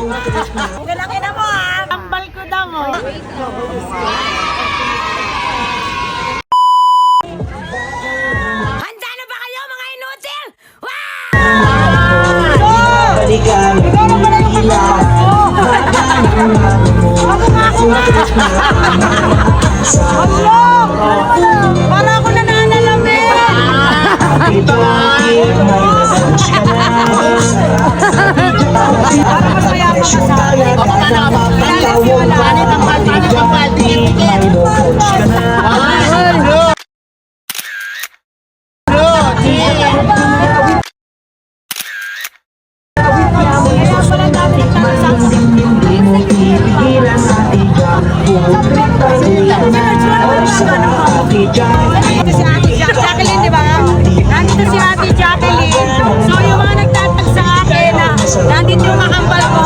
Galangin na mo ah. Tambal ko daw mo. Handa na ba kayo mga inutil? Balikan, Ikaw na pala yung kasama Ako nga ako nga. Para ako ka Nandito si Ate Jack- Jacqueline, di ba? Nandito si Ate. So, yung mga nagtatag sa akin na nandito yung ko,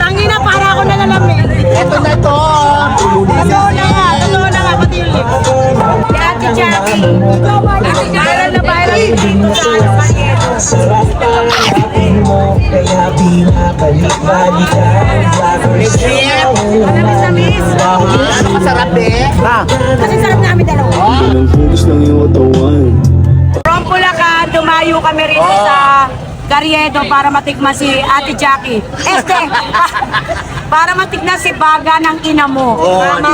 tangi para ako nalalamin. Ito na to. Totoo na nga, na pati yung lips. Si Ate Jackie. Viral na viral dito sa Caliedo. Sarap pa atin mo Kaya miss. Ano masarap eh? Kasi sarap namin dalawa. Ang hugis ng iyong katawan From Bulacan, dumayo kami rito sa Garyedo para matikman si Ate Jackie. Este, para matikman si baga ng ina mo.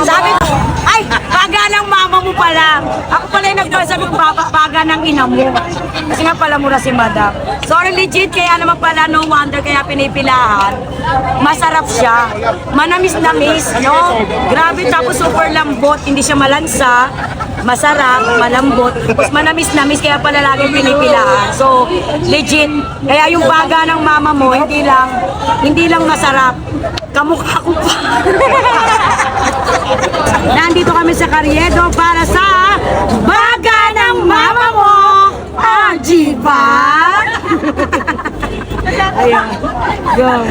Sabi ko, ay, baga ng mama mo pala. Ako pala yung nagsasabi ko, baga, baga ng ina mo. Kasi nga pala mura si madam. Sorry, legit, kaya naman pala, no wonder, kaya pinipilahan. Masarap siya. Manamis-namis, no? Grabe, tapos super lambot, hindi siya malansa masarap, malambot, tapos manamis-namis kaya pala laging pinipilaan. So, legit. Kaya yung baga ng mama mo, hindi lang, hindi lang masarap. Kamukha ko pa. 不要